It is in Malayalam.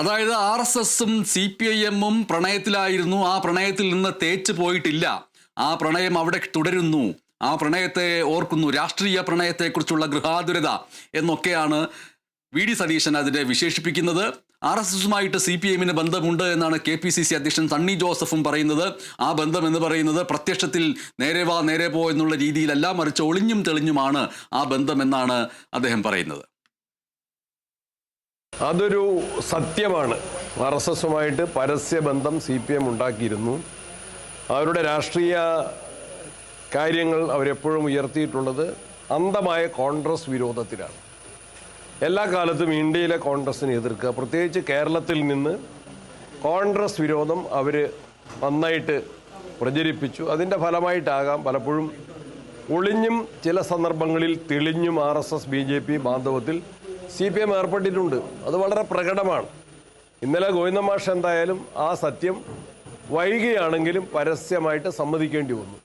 അതായത് ആർ എസ് എസും സി പി ഐ എമ്മും പ്രണയത്തിലായിരുന്നു. ആ പ്രണയത്തിൽ നിന്ന് തേച്ചു പോയിട്ടില്ല. ആ പ്രണയം അവിടെ തുടരുന്നു. ആ പ്രണയത്തെ ഓർക്കുന്നു. രാഷ്ട്രീയ പ്രണയത്തെക്കുറിച്ചുള്ള ഗൃഹാതുരത എന്നൊക്കെയാണ് വി ഡി സതീശൻ അതിനെ വിശേഷിപ്പിക്കുന്നത്. ആർ എസ് എസുമായിട്ട് സി പി എമ്മിന് ബന്ധമുണ്ട് എന്നാണ് കെ പി സി സി അധ്യക്ഷൻ സണ്ണി ജോസഫും പറയുന്നത്. ആ ബന്ധം എന്ന് പറയുന്നത് പ്രത്യക്ഷത്തിൽ നേരെ വാ നേരെ പോ എന്നുള്ള രീതിയിലല്ല മറിച്ച് ഒളിഞ്ഞും തെളിഞ്ഞുമാണ് ആ ബന്ധം എന്നാണ് അദ്ദേഹം പറയുന്നത്. അതൊരു സത്യമാണ്. ആർ എസ് എസുമായിട്ട് പരസ്യബന്ധം സി പി എം ഉണ്ടാക്കിയിരുന്നു. അവരുടെ രാഷ്ട്രീയ കാര്യങ്ങൾ അവരെപ്പോഴും ഉയർത്തിയിട്ടുള്ളത് അന്ധമായ കോൺഗ്രസ് വിരോധത്തിലാണ്. എല്ലാ കാലത്തും ഇന്ത്യയിലെ കോൺഗ്രസിനെ എതിർക്കുക. പ്രത്യേകിച്ച് കേരളത്തിൽ നിന്ന് കോൺഗ്രസ് വിരോധം അവർ നന്നായിട്ട് പ്രചരിപ്പിച്ചു. അതിന്റെ ഫലമായിട്ടാകാം പലപ്പോഴും ഒളിഞ്ഞും ചില സന്ദർഭങ്ങളിൽ തെളിഞ്ഞും R S S B J P ബാന്ധവത്തിൽ C P M ഏർപ്പെട്ടിട്ടുണ്ട്. അത് വളരെ പ്രകടമാണ്. ഇന്നലെ ഗോവിന്ദമാഷ് എന്തായാലും ആ സത്യം വൈകിയാണെങ്കിലും പരസ്യമായിട്ട് സമ്മതിക്കേണ്ടി വന്നു.